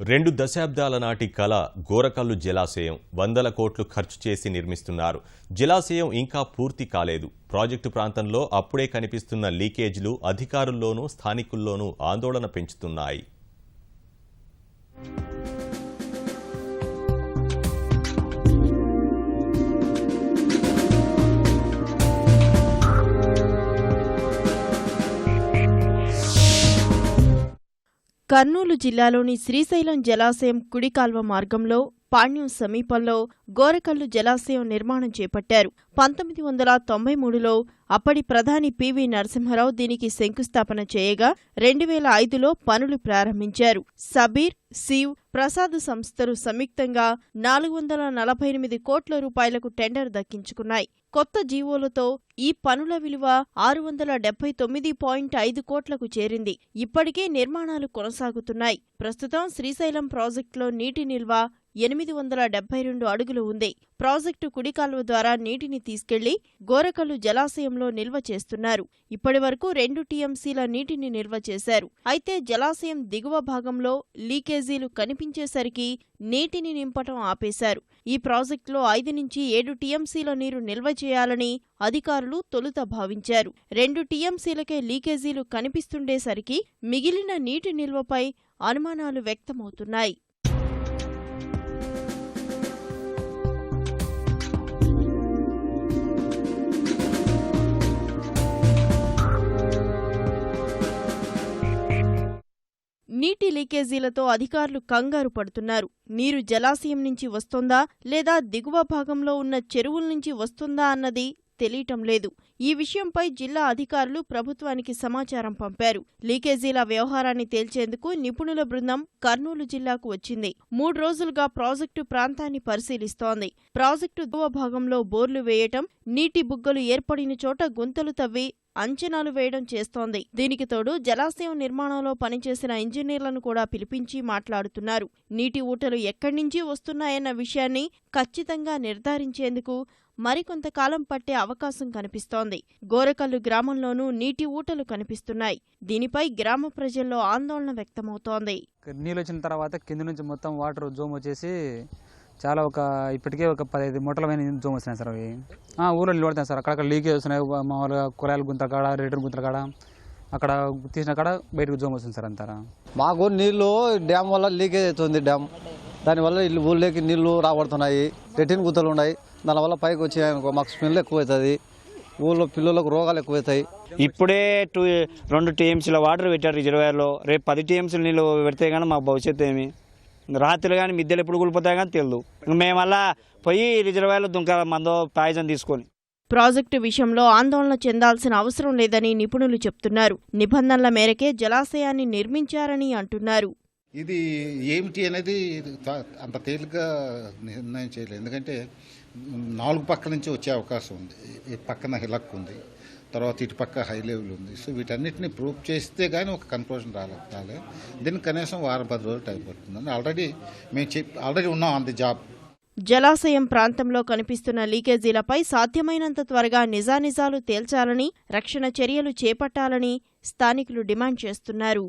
రెండు దశాబ్దాల నాటి కళ గోరకల్లు జలాశయం వందల కోట్లు ఖర్చు చేసి నిర్మిస్తున్నారు. జలాశయం ఇంకా పూర్తి కాలేదు. ప్రాజెక్టు ప్రాంతంలో అప్పుడే కనిపిస్తున్న లీకేజీలు అధికారుల్లోనూ స్థానికుల్లోనూ ఆందోళన పెంచుతున్నాయి. కర్నూలు జిల్లాలోని శ్రీశైలం జలాశయం కుడి కాల్వ మార్గంలో పాణ్యం సమీపంలో గోరకల్లు జలాశయం నిర్మాణం చేపట్టారు. పంతొమ్మిది వందల తొంభై మూడులో అప్పటి ప్రధాని పివి నరసింహారావు దీనికి శంకుస్థాపన చేయగా రెండు వేల ఐదులో పనులు ప్రారంభించారు. సబీర్ శివ్ ప్రసాద్ సంస్థలు సంయుక్తంగా నాలుగు వందల నలభై ఎనిమిది కోట్ల రూపాయలకు టెండర్ దక్కించుకున్నాయి. కొత్త జీవోలతో ఈ పనుల విలువ ఆరు వందల డెబ్బై తొమ్మిది పాయింట్ ఐదు కోట్లకు చేరింది. ఇప్పటికే నిర్మాణాలు కొనసాగుతున్నాయి. ప్రస్తుతం శ్రీశైలం ప్రాజెక్టులో నీటి నిల్వ ఎనిమిది వందల డెబ్బై రెండు అడుగులు ఉంది. ప్రాజెక్టు కుడి కాలువ ద్వారా నీటిని తీసుకెళ్ళి గోరకల్లు జలాశయంలో నిల్వ చేస్తున్నారు. ఇప్పటి వరకు రెండు టీఎంసీల నీటిని నిల్వ చేశారు. అయితే జలాశయం దిగువ భాగంలో లీకేజీలు కనిపించేసరికి నీటిని నింపటం ఆపేశారు. ఈ ప్రాజెక్టులో ఐదు నుంచి ఏడు టీఎంసీల నీరు నిల్వ చేయాలని అధికారులు తొలుత భావించారు. రెండు టీఎంసీలకే లీకేజీలు కనిపిస్తుండేసరికి మిగిలిన నీటి నిల్వపై అనుమానాలు వ్యక్తమవుతున్నాయి. నీటి లీకేజీలతో అధికారులు కంగారు పడుతున్నారు. నీరు జలాశయం నుంచి వస్తోందా లేదా దిగువ భాగంలో ఉన్న చెరువుల నుంచి వస్తుందా అన్నది తెలియటం లేదు. ఈ విషయంపై జిల్లా అధికారులు ప్రభుత్వానికి సమాచారం పంపారు. లీకేజీల వ్యవహారాన్ని తేల్చేందుకు నిపుణుల బృందం కర్నూలు జిల్లాకు వచ్చింది. మూడు రోజులుగా ప్రాజెక్టు ప్రాంతాన్ని పరిశీలిస్తోంది. ప్రాజెక్టు దిగువ భాగంలో బోర్లు వేయటం నీటి బుగ్గలు ఏర్పడిన చోట గుంతలు తవ్వి అంచనాలు వేయడం చేస్తోంది. దీనికి తోడు జలాశయం నిర్మాణంలో పనిచేసిన ఇంజనీర్లను కూడా పిలిపించి మాట్లాడుతున్నారు. నీటి ఊటలు ఎక్కడి నుంచి వస్తున్నాయన్న విషయాన్ని ఖచ్చితంగా నిర్ధారించేందుకు మరికొంతకాలం పట్టే అవకాశం కనిపిస్తోంది. గోరకల్లు గ్రామంలోనూ నీటి ఊటలు కనిపిస్తున్నాయి. దీనిపై గ్రామ ప్రజల్లో ఆందోళన వ్యక్తమవుతోంది. నీళ్ళు వచ్చిన తర్వాత కింద నుంచి మొత్తం వాటర్ జోమ్ వచ్చేసి చాలా ఒక ఇప్పటికే ఒక పదిహేను మూటల పైన జోమ్ వస్తున్నాయి సార్ అవి. ఆ, ఊళ్ళో నీళ్ళు పడుతున్నాయి సార్. అక్కడక్కడ లీకేజ్ వస్తున్నాయి. మామూలుగా కూరగాయల గుంతల కాడ రిటర్న్ గుంతల కాడ అక్కడ తీసిన కాడ బయటకు జోమ్ వస్తుంది సార్ అంతారా మాకు నీళ్ళు డ్యామ్ వల్ల లీకేజ్ అవుతుంది డ్యామ్. దానివల్ల ఇల్లు ఊళ్ళోకి నీళ్ళు రాబడుతున్నాయి. రెటిన్ గుంతలు ఉన్నాయి. దానివల్ల పైకి వచ్చాయనుకో మాకు స్మెల్ ఎక్కువ అవుతుంది ఊళ్ళో పిల్లలకు రోగాలు ఎక్కువ అవుతాయి ఇప్పుడే టూ రెండు టీఎంసీల వాటర్ పెట్టారు రిజర్వాయర్లో. రేపు పది టీఎంసీలు నీళ్ళు పెడితే కానీ మా భవిష్యత్తు ఏమి? రాత్రులు కానీ మిద్దెలు ఎప్పుడు కూలిపోతాయి కానీ తెలియదు మేము అలా పోయి రిజర్వాయర్లో దుంకాల మందో పాయిజన్ తీసుకొని. ప్రాజెక్టు విషయంలో ఆందోళన చెందాల్సిన అవసరం లేదని నిపుణులు చెప్తున్నారు. నిబంధనల మేరకే జలాశయాన్ని నిర్మించారని అంటున్నారు. ఇది ఏమిటి అనేది అంత తేలిగ్గా నిర్ణయం చేయలేదు. ఎందుకంటే నాలుగు పక్కల నుంచి వచ్చే అవకాశం ఉంది. ఈ పక్కన హిలక్ ఉంది తర్వాత ఇటు పక్క హై లెవెల్ ఉంది. సో వీటన్నిటిని ప్రూవ్ చేస్తే కానీ ఒక కన్క్లూజన్ రాలే రాలే. దీనికి కనీసం వారం పది రోజులు టైం పడుతుంది ఆల్రెడీ మేము చెప్ ఆల్రెడీ ఉన్నాం ఆన్ ది జాబ్. జలాశయం ప్రాంతంలో కనిపిస్తున్న లీకేజీలపై సాధ్యమైనంత త్వరగా నిజానిజాలు తేల్చాలని రక్షణ చర్యలు చేపట్టాలని స్థానికులు డిమాండ్ చేస్తున్నారు.